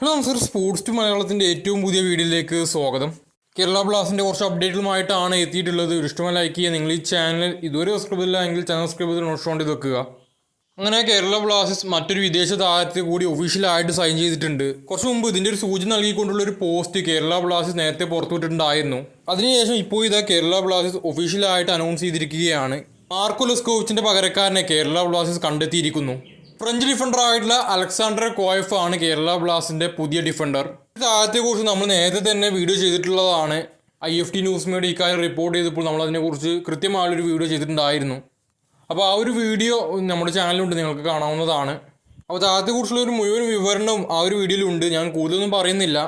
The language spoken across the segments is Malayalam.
ഹലോ നമസ്കാരം. സ്പോർട്സ് ടു മലയാളത്തിന്റെ ഏറ്റവും പുതിയ വീഡിയോയിലേക്ക് സ്വാഗതം. കേരള ബ്ലാസ്റ്റിന്റെ കുറച്ച് അപ്ഡേറ്റുകളുമായിട്ടാണ് എത്തിയിട്ടുള്ളത്. ഇഷ്ടമായി ലൈക്ക് ചെയ്യുക. നിങ്ങൾ ഈ ചാനൽ ഇതുവരെ സബ്സ്ക്രൈബ് ചെയ്തില്ല എങ്കിൽ ചാനൽ സബ്സ്ക്രൈബ് ചെയ്ത് നോട്ട് ചെയ്ത് വെക്കുക. അങ്ങനെ കേരള ബ്ലാസ്റ്റേഴ്സ് മറ്റൊരു വിദേശ താരത്തെ കൂടി ഒഫീഷ്യലായിട്ട് സൈൻ ചെയ്തിട്ടുണ്ട്. കുറച്ച് മുമ്പ് ഇതിന്റെ ഒരു സൂചന നൽകിക്കൊണ്ടുള്ള ഒരു പോസ്റ്റ് കേരള ബ്ലാസ്റ്റേഴ്സ് നേരത്തെ പുറത്തുവിട്ടിട്ടുണ്ടായിരുന്നു. അതിനുശേഷം ഇപ്പോൾ ഇതാ കേരള ബ്ലാസ്റ്റേഴ്സ് ഒഫീഷ്യലായിട്ട് അനൗൺസ് ചെയ്തിരിക്കുകയാണ്. മാർക്കോ ലെസ്കോവിച്ചിന്റെ പകരക്കാരനെ കേരള ബ്ലാസ്റ്റേഴ്സ് കണ്ടെത്തിയിരിക്കുന്നു. ഫ്രഞ്ച് ഡിഫൻഡർ ആയിട്ടുള്ള അലക്സാണ്ടർ കോയഫ് ആണ് കേരള ബ്ലാസ്റ്റിന്റെ പുതിയ ഡിഫൻഡർ. താഴത്തെ കുറിച്ച് നമ്മൾ നേരത്തെ തന്നെ വീഡിയോ ചെയ്തിട്ടുള്ളതാണ്. I F T news media ഇക്കാര്യം റിപ്പോർട്ട് ചെയ്തപ്പോൾ നമ്മൾ അതിനെക്കുറിച്ച് കൃത്യമായൊരു വീഡിയോ ചെയ്തിട്ടുണ്ടായിരുന്നു. അപ്പോൾ ആ ഒരു വീഡിയോ നമ്മുടെ ചാനലിലുണ്ട് നിങ്ങൾക്ക് കാണാവുന്നതാണ്. അപ്പോൾ താരത്തെക്കുറിച്ചുള്ള ഒരു മുഴുവൻ വിവരണവും ആ ഒരു വീഡിയോയിലുണ്ട് ഞാൻ കൂടുതലൊന്നും പറയുന്നില്ല.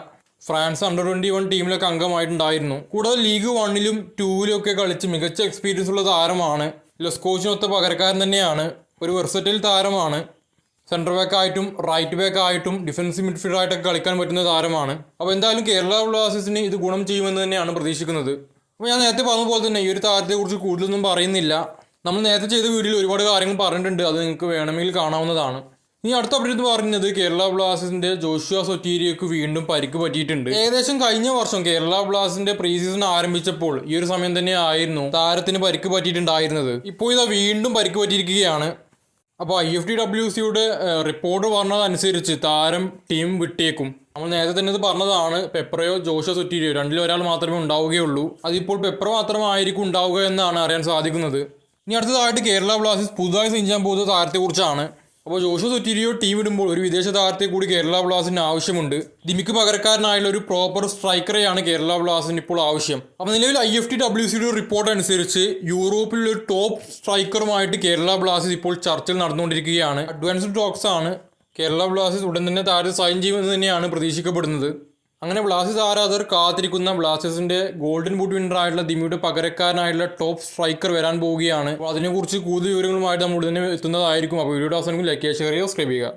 ഫ്രാൻസ് അണ്ടർ ട്വന്റി വൺ ടീമിലൊക്കെ അംഗമായിട്ടുണ്ടായിരുന്നു. കൂടാതെ ലീഗ് വണ്ണിലും ടൂവിലും ഒക്കെ കളിച്ച് മികച്ച എക്സ്പീരിയൻസ് ഉള്ള താരമാണ്. ലെസ്കോച്ചിനൊത്ത പകരക്കാരൻ തന്നെയാണ്. ഒരു വെർസറ്റൈൽ താരമാണ്. സെന്റർ ബാക്ക് ആയിട്ടും റൈറ്റ് ബാക്ക് ആയിട്ടും ഡിഫൻസീവ് മിഡ്ഫീൽഡർ ആയിട്ടൊക്കെ കളിക്കാൻ പറ്റുന്ന താരമാണ്. അപ്പോൾ എന്തായാലും കേരള ബ്ലാസ്റ്റേഴ്സിന് ഇത് ഗുണം ചെയ്യുമെന്ന് തന്നെയാണ് പ്രതീക്ഷിക്കുന്നത്. അപ്പോൾ ഞാൻ നേരത്തെ പറഞ്ഞ പോലെ തന്നെ ഈ ഒരു താരത്തെക്കുറിച്ച് കൂടുതലൊന്നും പറയുന്നില്ല. നമ്മൾ നേരത്തെ ചെയ്ത വീഡിയോയിൽ ഒരുപാട് കാര്യങ്ങൾ പറഞ്ഞിട്ടുണ്ട്. അത് നിങ്ങൾക്ക് വേണമെങ്കിൽ കാണാവുന്നതാണ്. ഇനി അടുത്ത അപ്ഡേറ്റ് പറയുന്നത് കേരള ബ്ലാസ്റ്റേഴ്സിന്റെ ജോഷുവ സൊറ്റീരിയക്ക് വീണ്ടും പരിക്ക് പറ്റിയിട്ടുണ്ട്. ഏകദേശം കഴിഞ്ഞ വർഷം കേരള ബ്ലാസ്റ്റേഴ്സിന്റെ പ്രീ സീസൺ ആരംഭിച്ചപ്പോൾ ഈ ഒരു സമയം തന്നെ ആയിരുന്നു താരത്തിന് പരിക്ക് പറ്റിയിട്ടുണ്ടായിരുന്നത്. ഇപ്പോൾ ഇതാ വീണ്ടും പരിക്ക് പറ്റിയിരിക്കുകയാണ്. അപ്പോൾ ഐ എഫ് ഡി ഡബ്ല്യു സിയുടെ റിപ്പോർട്ട് പറഞ്ഞതനുസരിച്ച് താരം ടീം വിട്ടേക്കും. നമ്മൾ നേരത്തെ തന്നെ ഇത് പറഞ്ഞതാണ് പെപ്രയോ ജോഷോ സുറ്റീരിയോ രണ്ടിൽ ഒരാൾ മാത്രമേ ഉണ്ടാവുകയുള്ളൂ. അതിപ്പോൾ പെപ്ര മാത്രമായിരിക്കും ഉണ്ടാവുക എന്നാണ് അറിയാൻ സാധിക്കുന്നത്. ഇനി അടുത്തതായിട്ട് കേരള ബ്ലാസ്റ്റേഴ്സ് പുതുതായി സിഞ്ചാൻ പോകുന്ന താരത്തെക്കുറിച്ചാണ്. അപ്പോൾ ജോഷോ സുറ്റീരിയോ ടീം ഇടുമ്പോൾ ഒരു വിദേശ താരത്തെ കൂടി കേരള ബ്ലാസ്റ്റിന് ആവശ്യമുണ്ട്. ദിമിക്ക് പകരക്കാരനായുള്ള ഒരു പ്രോപ്പർ സ്ട്രൈക്കറെയാണ് കേരള ബ്ലാസ്റ്റിന് ഇപ്പോൾ ആവശ്യം. അപ്പോൾ നിലവിൽ I F T W report അനുസരിച്ച് യൂറോപ്പിലുള്ള ഒരു ടോപ്പ് സ്ട്രൈക്കറുമായിട്ട് കേരള ബ്ലാസ്റ്റേഴ്സ് ഇപ്പോൾ ചർച്ചയിൽ നടന്നുകൊണ്ടിരിക്കുകയാണ്. അഡ്വാൻസ്ഡ് ടോക്സ് ആണ് കേരള ബ്ലാസ്റ്റേഴ്സ് ഉടൻ തന്നെ താരം സൈൻ ചെയ്യുമെന്ന് തന്നെയാണ് പ്രതീക്ഷിക്കപ്പെടുന്നത്. അങ്ങനെ ബ്ലാസ്റ്റേഴ്സ് ആരാധകർ കാത്തിരിക്കുന്ന ബ്ലാസ്റ്റേഴ്സിന്റെ ഗോൾഡൻ ബൂട്ട് വിന്നർ ആയിട്ടുള്ള ദിമിയുടെ പകരക്കാരനായിട്ടുള്ള ടോപ്പ് സ്ട്രൈക്കർ വരാൻ പോവുകയാണ്. അപ്പോൾ അതിനെക്കുറിച്ച് കൂടുതൽ വിവരങ്ങളുമായിട്ട് നമ്മൾ ഉടനെ എത്തുന്നതായിരിക്കും. അപ്പോൾ വീഡിയോ അവസാനം ലൈക്ക് ചെയ്യുക സബ്സ്ക്രൈബ് ചെയ്യുക.